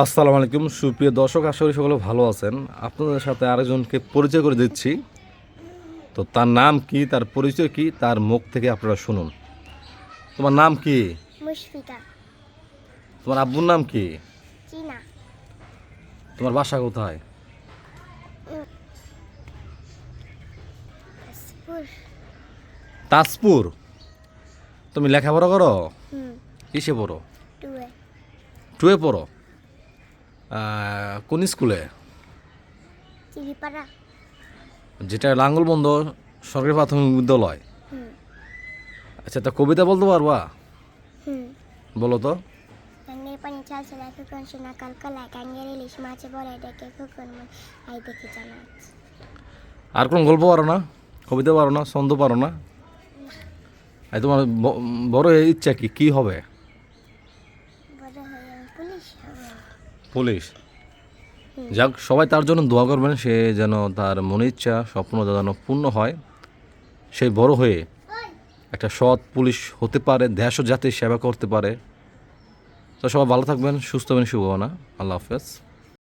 আসসালামু আলাইকুম। সুপ্রিয় দর্শক আশা করি সকলে ভালো আছেন। আপনাদের সাথে আরেকজনকে পরিচয় করে দিচ্ছি। তো তার নাম কি তার পরিচয় কি তার মুখ থেকে আপনারা শুনুন। তোমার নাম কি? মুশফিকা। তোমার আব্বুর নাম কি? চীনা। তোমার বাসা কোথায়? তাজপুর। তুমি লেখাপড়া করো? কিসে পড়ো? টুয়ে পড়ো? কোন স্কুলে? যেটা লাঙ্গলবন্ধ সরকারি প্রাথমিক বিদ্যালয়। আচ্ছা তা কবিতা বলতে পারবা? হুম। বলো তো। পানি গাঙ্গের ইলিশ মাছে বলে ডেকে আই দেখি আর কোনো গল্প পারো না? কবিতা পারো না? ছন্দ পারো না? এই তোমার বড় ইচ্ছা কি? কি হবে? বড় পুলিশ হব। পুলিশ। যাক, সবাই তার জন্য দোয়া করবেন, সে যেন তার মনে ইচ্ছা স্বপ্ন যেন পূর্ণ হয়। সে বড় হয়ে একটা সৎ পুলিশ হতে পারে, দেশ ও জাতির সেবা করতে পারে। তো সবাই ভালো থাকবেন, সুস্থ হবেন, শুভকামনা। আল্লাহ হাফেজ।